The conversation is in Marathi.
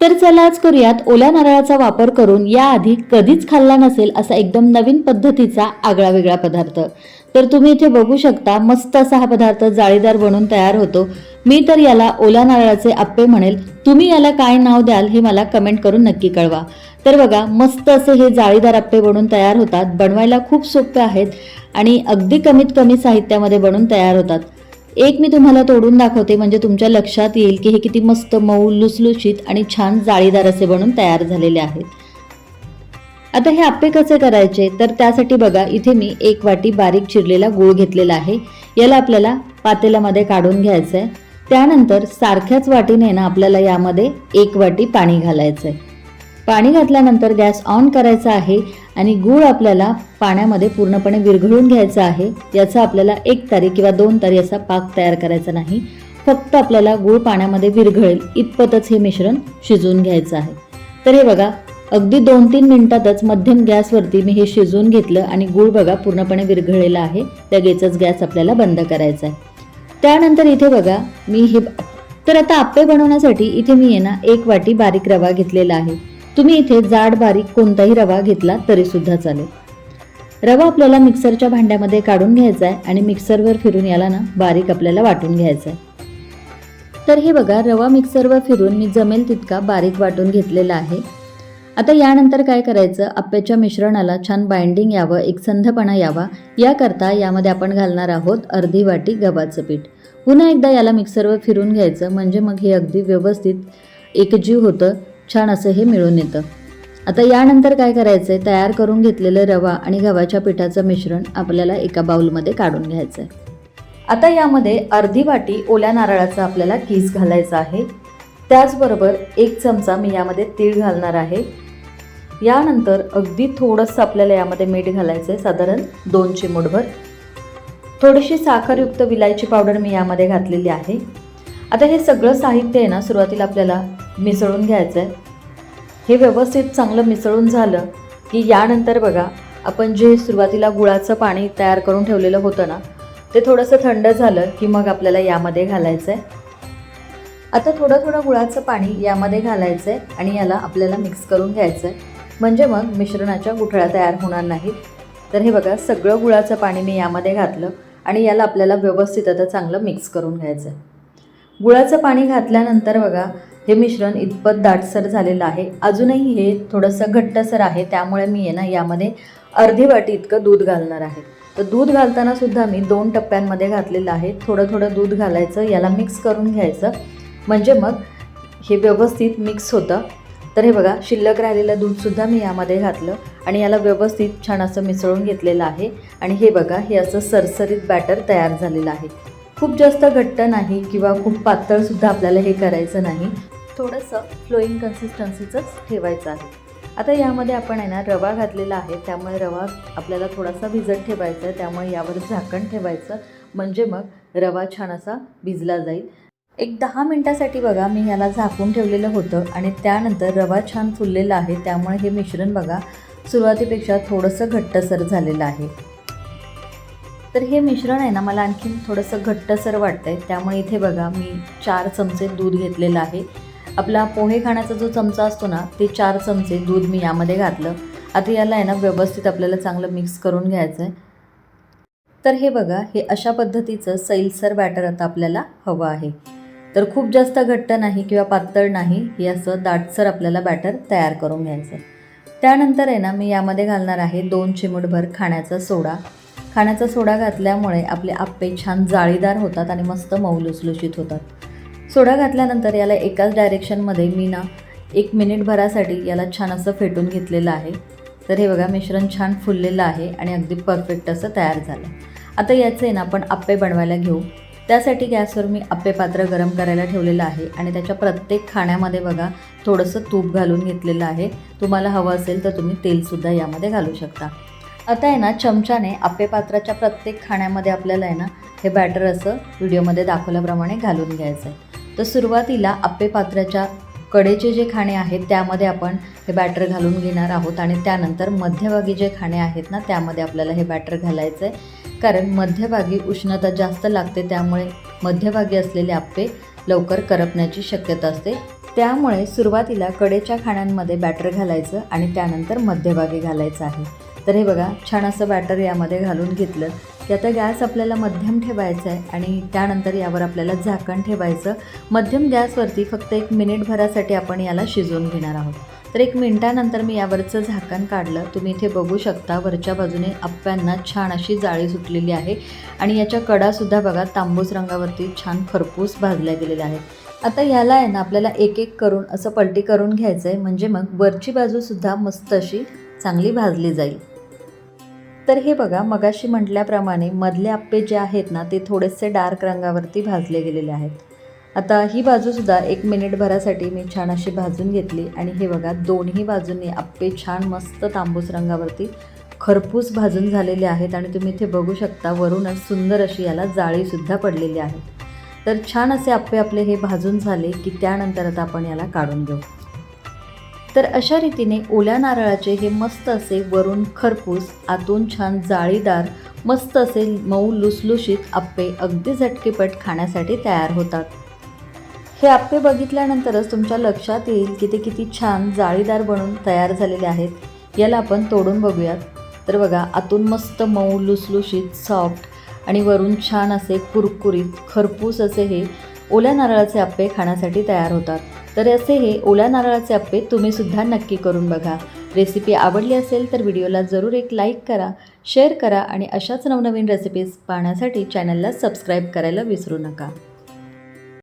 तर चला आज करूयात ओल्या नारळाचा वापर करून याआधी कधीच खाल्ला नसेल असा एकदम नवीन पद्धतीचा आगळा वेगळा पदार्थ. तर तुम्ही इथे बघू शकता मस्त असा हा पदार्थ जाळीदार बनून तयार होतो. मी तर याला ओल्या नारळाचे आप्पे म्हणेल. तुम्ही याला काय नाव द्याल हे मला कमेंट करून नक्की कळवा. तर बघा मस्त असे हे जाळीदार आप्पे बनून तयार होतात बनवायला खूप सोपे आहेत आणि अगदी कमीत कमी साहित्यामध्ये बनून तयार होतात. एक मी तुम्हाला तोडून दाखवते म्हणजे तुमच्या लक्षात येईल की हे किती मस्त मऊ लुसलुशीत आणि छान जाळीदार असे बनून तयार झालेले आहेत. आता हे आप्पे कसे करायचे? तर त्यासाठी बघा इथे मी एक वाटी बारीक चिरलेला गूळ घेतलेला आहे. याला आपल्याला पातेल्यामध्ये काढून घ्यायचं आहे त्यानंतर सारख्याच वाटीने ना आपल्याला यामध्ये एक वाटी पाणी घालायचं आहे पाणी घातल्यानंतर गॅस ऑन करायचा आहे आणि गूळ आपल्याला पाण्यामध्ये पूर्णपणे विरघळून घ्यायचा आहे. याचा आपल्याला एक तारी किंवा दोन तारी असा पाक तयार करायचा नाही. फक्त आपल्याला गूळ पाण्यामध्ये विरघळेल इतपतच हे मिश्रण शिजवून घ्यायचं आहे. तर हे बघा अगदी दोन तीन मिनिटातच मध्यम गॅसवरती मी हे शिजवून घेतलं आणि गूळ बघा पूर्णपणे विरघळलेला आहे. लगेचच गॅस आपल्याला बंद करायचा आहे. त्यानंतर इथे बघा मी हे तर आता आप्पे बनवण्यासाठी इथे मी आहे ना एक वाटी बारीक रवा घेतलेला आहे. तुम्ही इथे जाड बारीक कोणताही रवा घेतला तरी सुद्धा चालेल. रवा आपल्याला मिक्सरच्या भांड्यामध्ये काढून घ्यायचा आहे आणि मिक्सरवर फिरून याला ना बारीक आपल्याला वाटून घ्यायचा आहे तर हे बघा रवा मिक्सरवर फिरून मी जमेल तितका बारीक वाटून घेतलेला आहे. आता यानंतर काय करायचं? आप्याच्या मिश्रणाला छान बाइंडिंग यावं एक संधपणा यावा. याकरता यामध्ये आपण घालणार आहोत अर्धी वाटी गव्हाचं पीठ. पुन्हा एकदा याला मिक्सरवर फिरून घ्यायचं म्हणजे मग हे अगदी व्यवस्थित एकजीव होतं. छान असं हे मिळून येतं. आता यानंतर काय करायचं आहे तयार करून घेतलेलं रवा आणि गव्हाच्या पिठाचं मिश्रण आपल्याला एका बाउलमध्ये काढून घ्यायचं आहे आता यामध्ये अर्धी वाटी ओल्या नारळाचा आपल्याला किस घालायचा आहे. त्याचबरोबर एक चमचा मी यामध्ये तीळ घालणार आहे. यानंतर अगदी थोडंसं आपल्याला यामध्ये मीठ घालायचं आहे साधारण दोन चिमूटभर. थोडीशी साखरयुक्त विलायची पावडर मी यामध्ये घातलेली आहे. आता हे सगळं साहित्य आहे ना सुरुवातीला आपल्याला मिसळून घ्यायचं आहे हे व्यवस्थित चांगलं मिसळून झालं की यानंतर बघा आपण जे सुरुवातीला गुळाचं पाणी तयार करून ठेवलेलं होतं ना ते थोडंसं थंड झालं की मग आपल्याला यामध्ये घालायचं आहे आता थोडं थोडं गुळाचं पाणी यामध्ये घालायचं आहे आणि याला आपल्याला मिक्स करून घ्यायचं आहे म्हणजे मग मिश्रणाच्या गुठळ्या तयार होणार नाहीत. तर हे बघा सगळं गुळाचं पाणी मी यामध्ये घातलं आणि याला आपल्याला व्यवस्थित आता चांगलं मिक्स करून घ्यायचं आहे गुळाचं पाणी घातल्यानंतर बघा हे मिश्रण इतपत दाटसर झालेलं आहे. अजूनही हे थोडंसं घट्टसर आहे त्यामुळे मी आहे ना यामध्ये अर्धी वाटी इतकं दूध घालणार आहे. तर दूध घालताना सुद्धा मी दोन टप्प्यांमध्ये घातलेलं आहे. थोडं थोडं दूध घालायचं याला मिक्स करून घ्यायचं. म्हणजे मग हे व्यवस्थित मिक्स होतं. तर हे बघा शिल्लक राहिलेलं दूधसुद्धा मी यामध्ये घातलं आणि याला व्यवस्थित छान असं मिसळून घेतलेलं आहे. आणि हे बघा हे असं सरसरीत बॅटर तयार झालेलं आहे. खूप जास्त घट्ट नाही किंवा खूप पातळसुद्धा आपल्याला हे करायचं नाही. थोडंसं फ्लोईंग कन्सिस्टन्सीचंच ठेवायचं आहे. आता यामध्ये आपण आहे ना रवा घातलेला आहे. त्यामुळे रवा आपल्याला थोडासा भिजत ठेवायचा आहे. त्यामुळे यावर झाकण ठेवायचं. म्हणजे मग रवा छान असा भिजला जाईल. एक दहा मिनटासाठी बघा मी ह्याला झाकून ठेवलेलं होतं आणि त्यानंतर रवा छान फुललेला आहे. त्यामुळे हे मिश्रण बघा सुरुवातीपेक्षा थोडंसं घट्टसर झालेलं आहे. तर हे मिश्रण आहे ना मला आणखीन थोडंसं घट्टसर वाटतं आहे त्यामुळे इथे बघा मी चार चमचे दूध घेतलेलं आहे. आपला पोहे खाण्याचा जो चमचा असतो ना ते चार चमचे दूध मी यामध्ये घातलं. आता याला आहे ना व्यवस्थित आपल्याला चांगलं मिक्स करून घ्यायचं आहे तर हे बघा हे अशा पद्धतीचं सैलसर बॅटर आता आपल्याला हवं आहे. तर खूप जास्त घट्ट नाही किंवा पातळ नाही हे असं दाटसर आपल्याला बॅटर तयार करून घ्यायचं आहे त्यानंतर आहे ना मी यामध्ये घालणार आहे दोन चिमूटभर खाण्याचा सोडा. खाण्याचा सोडा घातल्यामुळे आपले आप्पे छान जाळीदार होतात आणि मस्त मऊ लुसलुशीत होतात. सोडा घातल्यानंतर याला एकाच डायरेक्शनमध्ये मी ना एक मिनिटभरासाठी याला छान असं फेटून घेतलेलं आहे. तर हे बघा मिश्रण छान फुललेलं आहे आणि अगदी परफेक्ट असं तयार झालं. आता याचे आहे ना आपण आप्पे बनवायला घेऊ. त्यासाठी गॅसवर मी आप्पे पात्र गरम करायला ठेवलेलं आहे आणि त्याच्या प्रत्येक खाण्यामध्ये बघा थोडंसं तूप घालून घेतलेलं आहे. तुम्हाला हवं असेल तर तुम्ही तेलसुद्धा यामध्ये घालू शकता. आता आहे ना चमच्याने आप्पे पात्राच्या प्रत्येक खाण्यामध्ये आपल्याला आहे ना हे बॅटर असं व्हिडिओमध्ये दाखवल्याप्रमाणे घालून घ्यायचं आहे तर सुरुवातीला आप्पे पात्राच्या कडेचे जे खाणे आहेत त्यामध्ये आपण हे बॅटर घालून घेणार आहोत आणि त्यानंतर मध्यभागी जे खाणे आहेत ना त्यामध्ये आपल्याला हे बॅटर घालायचं आहे कारण मध्यभागी उष्णता जास्त लागते त्यामुळे मध्यभागी असलेले आप्पे लवकर करपण्याची शक्यता असते. त्यामुळे सुरुवातीला कडेच्या खाण्यांमध्ये बॅटर घालायचं आणि त्यानंतर मध्यभागी घालायचं आहे. तर हे बघा छान असं बॅटर यामध्ये घालून घेतलं. आता गॅस आपल्याला मध्यम ठेवायचा आहे आणि त्यानंतर यावर आपल्याला झाकण ठेवायचं. मध्यम गॅसवरती फक्त एक मिनिटभरासाठी आपण याला शिजवून घेणार आहोत. तर एक मिनिटानंतर मी यावरचं झाकण काढलं. तुम्ही इथे बघू शकता वरच्या बाजूने अप्प्यांना छान अशी जाळी सुटलेली आहे. आणि याच्या कडासुद्धा बघा तांबूस रंगावरती छान खरपूस भाजल्या गेलेल्या आहेत. आता याला आहे ना आपल्याला एक एक करून असं पलटी करून घ्यायचं आहे म्हणजे मग वरची बाजूसुद्धा मस्त अशी चांगली भाजली जाईल. तर हे बघा मगाशी म्हटल्याप्रमाणे मधले आप्पे जे आहेत ना ते थोडेसे डार्क रंगावरती भाजले गेलेले आहेत. आता ही बाजूसुद्धा एक मिनिटभरासाठी मी छान अशी भाजून घेतली आणि हे बघा दोन्ही बाजूंनी आप्पे छान मस्त तांबूस रंगावरती खरपूस भाजून झालेले आहेत आणि तुम्ही इथे बघू शकता वरूनच सुंदर अशी याला जाळीसुद्धा पडलेली आहे. तर छान असे आप्पे आपले हे भाजून झाले की त्यानंतर आता आपण याला काढून घेऊ. तर अशा रीतीने ओल्या नारळाचे हे मस्त असे वरून खरपूस आतून छान जाळीदार मस्त असे मऊ लुसलुशीत आप्पे अगदी झटकेपट खाण्यासाठी तयार होतात. हे आप्पे बघितल्यानंतरच तुमच्या लक्षात येईल की ते किती छान जाळीदार बनून तयार झालेले आहेत. याला आपण तोडून बघूयात. तर बघा आतून मस्त मऊ लुसलुशीत सॉफ्ट आणि वरून छान असे कुरकुरीत खरपूस असे हे ओल्या नारळाचे आप्पे खाण्यासाठी तयार होतात. तर असे हे ओल्या नारळाचे आप्पे तुम्हीसुद्धा नक्की करून बघा. रेसिपी आवडली असेल तर व्हिडिओला जरूर एक लाईक करा शेअर करा आणि अशाच नवनवीन रेसिपीज पाहण्यासाठी चॅनलला सबस्क्राईब करायला विसरू नका.